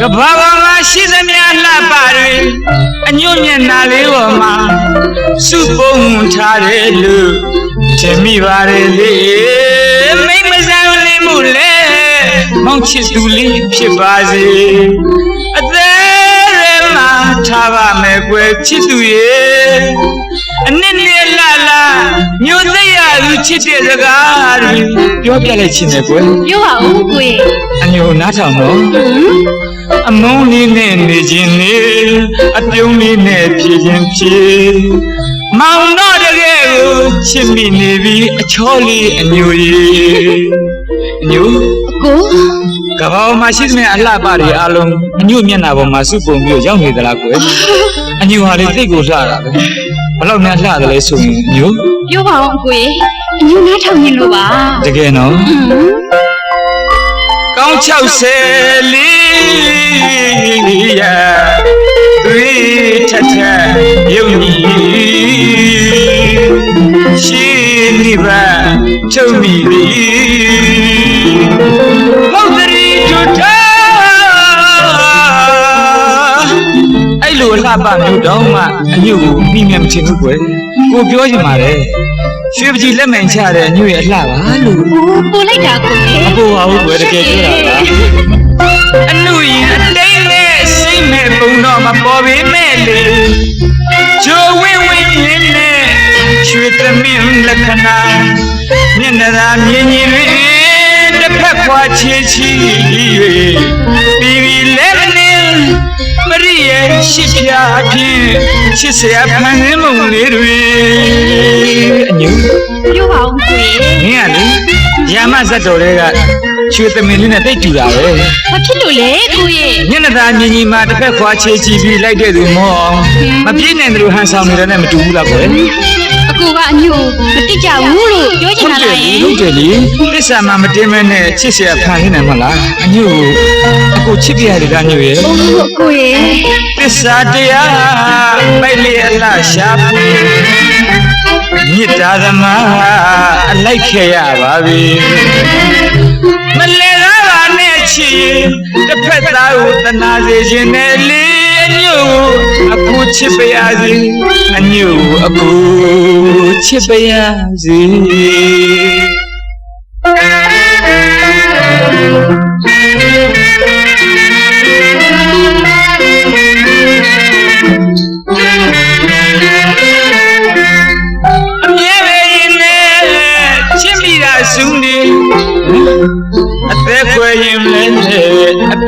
ကဘာပေါ်မှာရှိသမျှလှပတွေအညွန့်မျက်နှာလေးပေါ်မှာစုပုံထားတယ်လို့ထင်မိပါတယ်လေမိမဆန်းလေးမှုလေမောင်ချစ်သူလေးဖြစ်ပါစေအသေးရမထားပါမယ်ကွယ်ချစ်သူရဲ့အနစ်နဲ့လာလာ မျိုးသိရသူချစ်တဲ့စကားတွေပြောပြလိုက်ချင်တယ်ကွယ်ပြောပါဦးကိုရဲ့အညိုနားထောင်တော့အမုန်းလေးနဲ့နေခြင်းနေအပြုံးလေးနဲ့ဖြည့်ခြင်းဖြည့်မောင်တော့တကယ်ကိုချစ်မိနေပြီအချောလေးအညိုကြီးအညိုကိုကဘာပေါ်မှာရှိသမျှအလှပတွေအလုံးအညိုမျက်နှာပေါ်မှာစုပုံပြီးရောက်နေသလားကွယ်အညိုဟာလေသိတ်ကိုလှတာပဲ ဘလောက်များလှတယ်လဲဆိုရင်အညိုပြောပါဦးကိုရဲ့အညူနားထောင်ရင်လို့ပါတကယ်နော်ဟွန်းကောင်း60လေးရတွေးထထယုံကြည်ရှိနိဗ္ဗာန်ချုပ်မိသ လိုအလှပမျိုးတော့မှအညို့ကိုပြီးမြတ်မချင်ဘူးကွယ်ကိုပြောချင်ပါတယ်ရွှေပကြီးလက်မှန်ချတဲ့အညို့ရဲ့အလှပါလို့ကိုပိုလိုက်တာကိုရဲ့မပေါ်ပါဘူးကွယ်တကယ်ပြောတာပါအနုရင်အတိတ်နဲ့စိတ်မဲ့ပုံတော့မပေါ်ပေမဲ့လေဂျိုးဝင်းဝင်းမြင်းနဲ့ရွှေသမင်းလက္ခဏာမျက်နှာသာမြင်ရင်တွင်တစ်ဖက်ခွာချေချီ၍ပြီးပြီလဲမနေမရိ ရဲ့ရှစ်ပြားဖြင့်ချစ်စရာဖန်ဆင်းမှုလေးတွေအညူပြောပါဦးကိုရဲ့မင်းကလေရာမဇတ်တော်တွေကချွေသမင်လေးနဲ့တိတ်တူတာပဲဘာဖြစ်လို့လဲကိုရဲ့ညနေသားမြင်ကြီးမှာတစ်ဖက်ခွာချေချီပြီးလိုက်တဲ့သူမောမပြည့်နိုင်တယ်လို့ဟန်ဆောင်နေတဲ့နဲ့မတူဘူးလားကွယ်အ ကိုကအညို့မတိကြဘူးလို့ပြောချင်တာလားယင်ဟုတ်တယ်လေတစ္ဆာမှမတင်မဲနဲ့ချစ်စရာဖန်နေနိုင်မလားအညို့အကိုချစ်ပြရတဲ့ကညို့ရဲ့ဟုတ်အကိုရဲ့တစ္ဆာတရားပိုက်လျက်လှရှားပြီမြစ်သားသမားအလိုက်ခဲ့ရပါပြီမလဲကားပါနဲ့ချစ်ရင်တစ်ဖက်သားကိုတနာစေခြင်းနဲ့လေး ညို့အကူချစ်ပါရစေအညို့အကူချစ်ပါရစေအမြဲပဲရင်နဲ့ချစ်မိတာစုနေအသက်ခွဲရင်လည်းအ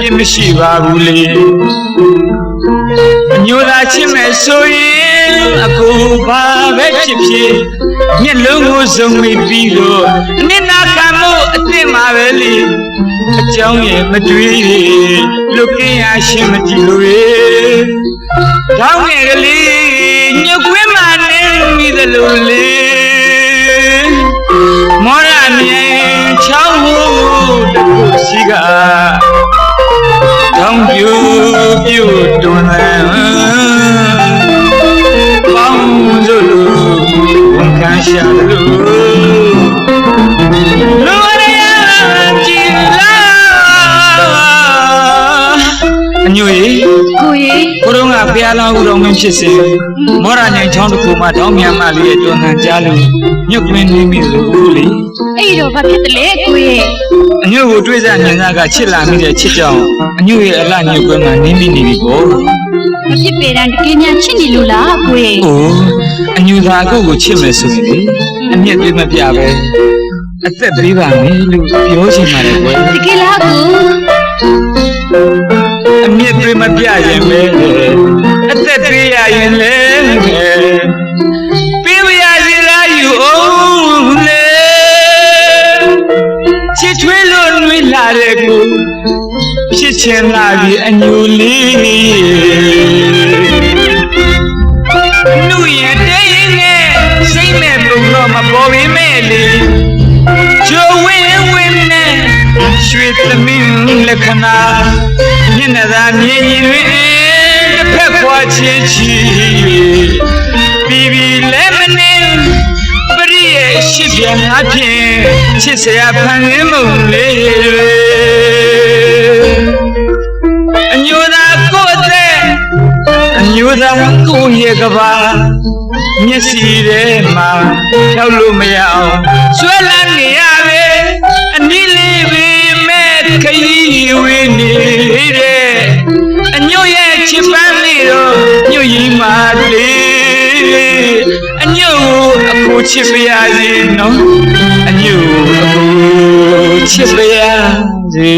ပြစ်မရှိပါဘူးလေအညိုသာချစ်မဲ့ဆိုရင်အကူပါပဲဖြစ်ဖြစ်မျက်လုံးကိုစုံမိပြီးတော့နစ်နာခံမှုအစ်စ်မှာပဲလေအကြောင်းရဲ့မတွေးလွတ်ကင်းရရှင်မကြည့်လို့ရေတောင်းငယ်ကလေးညွတ်ခွေးမှနေမိသလိုလေမောရမြေချောင်းဟုတခုရှိက တောင်းပြူပြူတွန်းလဲပေါင်းစို့လို့ဝန်ခံရှာလို့လူရရကြည်လားအညွေကိုရဲ့ကိုတော့ကဖျားလောင်းဦးတော်မင်းဖြစ်စေမောရညိုင်ချောင်းတစ်ခုမှတောင်းမြန်မလေးရဲ့တွန်းဟန်ကြားလို့ညွတ်ကင်းနေမိလို့ဦးလေအဲ့တော့ဘာဖြစ်တယ်လဲကိုရဲ့အ ညွတ်ကိုတွေးစားညင်သားကချစ်လာမိတဲ့ချစ်ကြောင်အညွတ်ရဲ့အလှညွတ်ကွဲမှာနင်းမိနေပြီပေါ့မဖြစ်ပေတမ်းတကယ်များချစ်နေလို့လားကိုရဲ့။အိုးအညူသာကိုကိုချစ်မယ်ဆိုရင်လေအမျက်ပေးမပြပဲအသက်ပေးပါမယ်လို့ပြောချင်ပါတယ်ကွယ်တကယ်လားကို။အမျက်ပေးမပြရင်ပဲအသက်ပေးရရင်လေ ဖြစ်ချင်လာပြီအညူလေးနှုတ်ရဲ့တဲ့ရင်နဲ့စိတ်နဲ့ပုံတော့မပေါ်ပေမဲ့လေကျိုးဝင်းဝင်းနဲ့ရွှေသမင်းလက္ခဏာမျက်နှာသာမြင်ရင်တွင်တစ်ဖက်ခွာချင်းချီပြီးပြီလဲမနေပရိရဲ့ရှိပြန်အဖြစ်ချစ်စရာဖန်ရင်းမုံလေး ရဲ့ကဘာမျက်စီထဲမှာဖြောက်လို့မရအောင်ဆွဲလန်းနေရပဲအနည်းလေးပဲမဲ့ခရီးဝေးနေတဲ့အညို့ရဲ့ချစ်ပန်းလေးတော့ညို့ရင်မာလေးအညို့ကိုအခုချစ်ပါရစေနော်အညို့ကိုအခုချစ်ပါရစေ